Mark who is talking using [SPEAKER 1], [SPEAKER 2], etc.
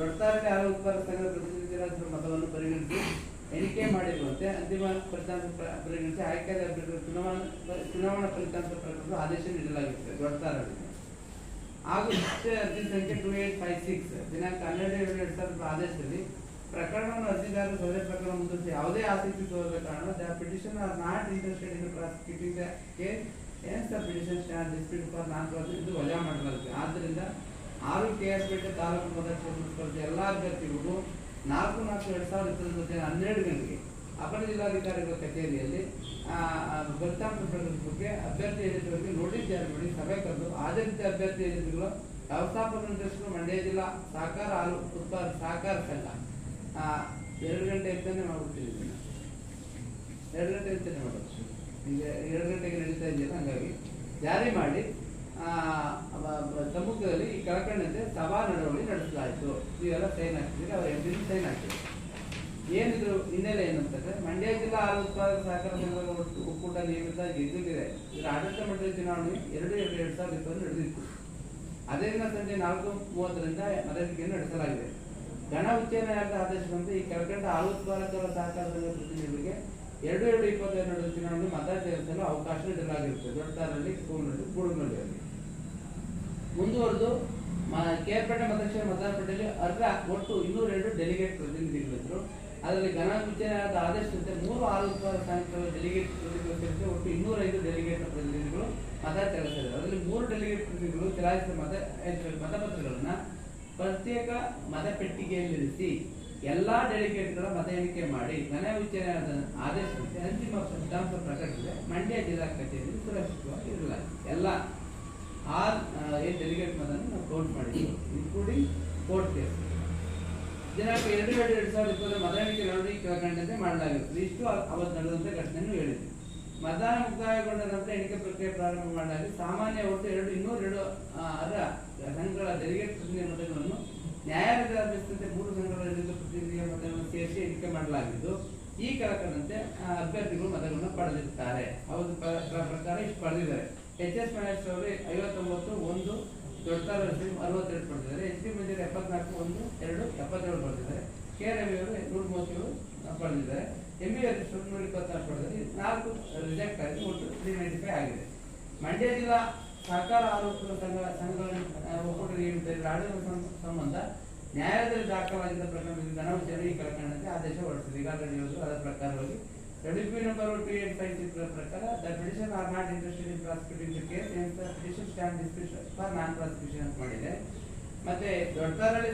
[SPEAKER 1] ಆರೋಗ್ಯ ಉತ್ಪಾದಕ ಸಂಘದ ಪ್ರತಿನಿಧಿಗಳ ಮತವನ್ನು ಪರಿಗಣಿಸಿ ಎಣಿಕೆ ಮಾಡಿರುವಂತೆ ಅಂತಿಮ ಫಲಿತಾಂಶ ಪ್ರ- ಪರಿಗಣಿಸಿ ಆಯ್ಕೆಯಾದ ಅಭ್ಯರ್ಥಿಗಳ ಚುನಾವಣಾ ಚುನಾವಣಾ ಫಲಿತಾಂಶ ಪ್ರಕಟಿಸಲು ಆದೇಶ ನೀಡಲಾಗಿತ್ತು ಹಾಗೂ ಇಷ್ಟೇ ಅರ್ಜಿ ಸಂಖ್ಯೆ ಟೂ ಏಟ್ ಫೈವ್ ಸಿಕ್ಸ್ ದಿನಾಂಕ ಹನ್ನೆರಡು ಎರಡ್ ಸಾವಿರದ ಆದೇಶದಲ್ಲಿ ಪ್ರಕರಣವನ್ನು ಅರ್ಜಿದಾರರು ಸದರಿ ಪ್ರಕರಣ ಮುಂದುವರಿಸಿ ಯಾವುದೇ ಆಸಕ್ತಿ ತೋರದ ಕಾರಣ the petition are not interested in prosecuting the case hence the petition stand dispute for non prosecute ವಜಾ ಮಾಡಲಾಗುತ್ತೆ. ಆದ್ದರಿಂದ ಆರು ಕೆ ಎಸ್ ಪೇಟೆ ತಾಲೂಕು ಕ್ಷೇತ್ರ ಸ್ಪರ್ಧೆ ಎಲ್ಲ ಅಭ್ಯರ್ಥಿಗಳು ನಾಲ್ಕು ನಾಲ್ಕು ಎರಡು ಸಾವಿರದ ಮಧ್ಯಾಹ್ನ ಹನ್ನೆರಡು ಗಂಟೆಗೆ ಅಪರ ಜಿಲ್ಲಾಧಿಕಾರಿಗಳ ಕಚೇರಿಯಲ್ಲಿ ಫಲಿತಾಂಶ ಬಗ್ಗೆ ಅಭ್ಯರ್ಥಿ ಏಜೆಂಟ್ಗಳಿಗೆ ನೋಟಿಸ್ ಜಾರಿ ಮಾಡಿ ಸಭೆ ಕರೆದು ಆಧರಿಸಿದ ಅಭ್ಯರ್ಥಿ ಏಜೆಂಟ್ಗಳು ವ್ಯವಸ್ಥಾಪಕ ನಿರ್ದೇಶಕರು ಮಂಡ್ಯ ಜಿಲ್ಲಾ ಸಹಕಾರ ಹಾಲು ಉತ್ಪಾದಕ ಸಹಕಾರ ಸಂಘ. ಎರಡು ಗಂಟೆ ಇರ್ತಾನೆ ಮಾಡ್ಬಿಟ್ಟಿದ್ದೀನಿ ಎರಡು ಗಂಟೆ ಇರ್ತಾನೆ ಮಾಡೋದು ಈಗ ಎರಡು ಗಂಟೆಗೆ ನಡೀತಾ ಇದೆಯಲ್ಲ, ಹಂಗಾಗಿ ಜಾರಿ ಮಾಡಿ ಸೈನ್ ಆಗ್ತಿದ್ರೆ ಅವ್ರ ಎಂ ಸೈನ್ ಹಾಕ್ತಿದ್ರು ಏನಿದ್ರು ಹಿನ್ನೆಲೆ ಏನಂತಂದ್ರೆ ಮಂಡ್ಯ ಜಿಲ್ಲಾ ಹಾಲು ಉತ್ಪಾದಕ ಸಹಕಾರ ಸಂಘದ ಒಟ್ಟು ಒಕ್ಕೂಟ ನಿಯಮಿತ ಗೆದ್ದಿದೆ. ಇದರ ಆಡಳಿತ ಮಂಡಳಿ ಚುನಾವಣೆ ಎರಡು ಎರಡು ಎರಡು ಸಾವಿರದ ಇಪ್ಪತ್ತು ನಡೆದಿತ್ತು. ಅದೇ ದಿನ ಸಂಜೆ ನಾಲ್ಕು ಮೂವತ್ತರಿಂದ ಮತಗಟ್ಟೆಯನ್ನು ನಡೆಸಲಾಗಿದೆ. ಗಣ ಉಚ್ಚ ನ್ಯಾಯಾಲಯದ ಆದೇಶದಂತೆ ಈ ಕೆಳಕಂಡ ಹಾಲು ಉತ್ಪಾದಕರ ಸಹಕಾರ ಸಂಘದ ಪ್ರತಿನಿಧಿಗಳಿಗೆ ಎರಡು ಎರಡು ಇಪ್ಪತ್ತೆರಡು ನಡೆದ ಚುನಾವಣೆ ಮತ ಸೇರಿಸಲು ಅವಕಾಶ ನೀಡಲಾಗಿರುತ್ತೆ. ದೊಡ್ಡದಾರಲ್ಲಿ ಕೂನಲ್ಲಿ ಗೂಡುನಲ್ಲಿ ಮುಂದುವರೆದು ಕೇರ್ಪೇಟೆ ಮತಕ್ಷೇತ್ರ ಮತದಾರಪೇಟೆಯಲ್ಲಿ ಅರ್ಧ ಒಟ್ಟು ಇನ್ನೂರ ಎರಡು ಡೆಲಿಗೇಟ್ ಪ್ರತಿನಿಧಿಗಳಿದ್ರು ಅದರಲ್ಲಿ ಘನ ವಿಚಾರದ ಆದೇಶದಂತೆ ಮೂರು ಆರೋಪ ಸ್ಥಾನಗಳ ಡೆಲಿಗೇಟ್ ಪ್ರತಿನಿಧಿಗಳು ಸೇರಿಸಿ ಒಟ್ಟು ಇನ್ನೂರೈದು ಡೆಲಿಗೇಟ್ ಪ್ರತಿನಿಧಿಗಳು ಮತ ಚಲಾಯಿಸಿದ್ದಾರೆ ಅದರಲ್ಲಿ ಮೂರು ಡೆಲಿಗೇಟ್ ಪ್ರತಿನಿಧಿಗಳು ಚಲಾಯಿಸಿದ ಮತ ಮತಪತ್ರಗಳನ್ನು ಪ್ರತ್ಯೇಕ ಮತಪೆಟ್ಟಿಗೆಯಲ್ಲಿರಿಸಿ ಎಲ್ಲಾ ಡೆಲಿಗೇಟ್ಗಳ ಮತ ಎಣಿಕೆ ಮಾಡಿ ಘನ ವಿಚಾರದ ಆದೇಶದಂತೆ ಅಂತಿಮ ಫಲಿತಾಂಶ ಪ್ರಕಟಿಸಿದೆ. ಮಂಡ್ಯ ಜಿಲ್ಲಾ ಕಚೇರಿಯಲ್ಲಿ ಸುರಕ್ಷಿತವಾಗಿ ಇರಲಾಗಿದೆ. ಎಲ್ಲ ಆರ್ ಏನ್ ಡೆಲಿಗೇಟ್ ಮತನ್ನು ನಾವು ಕೌಂಟ್ ಮಾಡಿದ್ವಿ ಇನ್ಕ್ಲೂಡಿಂಗ್ ಕೋರ್ಟ್ ಕೇಸ್ ದಿನಾಂಕ ಎರಡು ಎರಡು ಎರಡು ಸಾವಿರದ ಇಪ್ಪತ್ತರ ಮತ ಎಣಿಕೆ ಕಂಡಂತೆ ಮಾಡಲಾಗಿತ್ತು. ಇಷ್ಟು ಅವತ್ತು ನಡೆದಂತೆ ಘಟನೆಯನ್ನು ಹೇಳಿದ್ವಿ. ಮತದಾನ ಮುಕ್ತಾಯಗೊಂಡ ನಂತರ ಎಣಿಕೆ ಪ್ರಕ್ರಿಯೆ ಪ್ರಾರಂಭ ಮಾಡಲಾಗಿ ಸಾಮಾನ್ಯ ಒಟ್ಟು ಎರಡು, ಇನ್ನೂರ ಎರಡು ಅದರ ಸಂಘಗಳ ಡೆಲಿಗೇಟ್ ಪ್ರತಿನಿಧಿ ಮತಗಳನ್ನು ನ್ಯಾಯಾಲಯದ ಅಭ್ಯರ್ಥಿಯಂತೆ ಮೂರು ಸಂಘಗಳ ಪ್ರತಿನಿಧಿಯ ಮತಗಳನ್ನು ಸೇರಿಸಿ ಎಣಿಕೆ ಮಾಡಲಾಗಿದ್ದು, ಈ ಕಾರಣದಂತೆ ಅಭ್ಯರ್ಥಿಗಳು ಮತಗಳನ್ನು ಪಡೆದಿರುತ್ತಾರೆ. ಅವರು ಪ್ರ- ಪ್ರ- ಪ್ರಕಾರ ಇಷ್ಟು ಪಡೆದಿದ್ದಾರೆ. ಎಚ್ ಎಸ್ ಮಹೇಶ್ ಅವರು ಐವತ್ತೊಂಬತ್ತು ಅರವತ್ತೆರಡು ಪಡೆದಿದ್ದಾರೆ ಎಚ್ ಪಿ ಮಂಜೂರು ಎಪ್ಪತ್ನಾಲ್ಕು ಒಂದು, ಎರಡು ಎಪ್ಪತ್ತೇಳು ಪಡೆದಿದ್ದಾರೆ ಕೆ ರವಿ ಅವರು ನೂರ ಮೂವತ್ತೇಳು ಪಡೆದಿದ್ದಾರೆ ಎಂ ಬಿ ಎಸ್ ನೂರ ಇಪ್ಪತ್ತಾರು ಪಡೆದಿದ್ದಾರೆ ನಾಲ್ಕು ರಿಜೆಕ್ಟ್ ಆಗಿ ಒಟ್ಟು ತ್ರೀ ನೈಂಟಿ ಫೈವ್ ಆಗಿದೆ. ಮಂಡ್ಯ ಜಿಲ್ಲಾ ಸಹಕಾರ ಆರೋಪಗಳ ಸಂಘ ಸಂಘಗಳ ಒಕ್ಕೂಟದ ಒಕ್ಕೂಟ ನಿಯಮಿತ ಆಡಳಿತ ಸಂಬಂಧ ನ್ಯಾಯಾಲಯದಲ್ಲಿ ದಾಖಲಾಗಿದ್ದ ಪ್ರಕರಣದಲ್ಲಿ ಘನವಿಚಾರಣೆ ಈ ಕೆಳಕಂಡಂತೆ ಆದೇಶ ಹೊರಡಿಸಿದೆ. ಈಗಾಗಲೇ ನೀವು ಅದರ ಪ್ರಕಾರವಾಗಿ WP number two eight five six ಪ್ರಕಾರ in prosecuting the case hence the petition stand disputed for non prosecution ಅಂತ ಮಾಡಿದೆ ಮತ್ತೆ ದೊಡ್ಡದಾರಲ್ಲಿ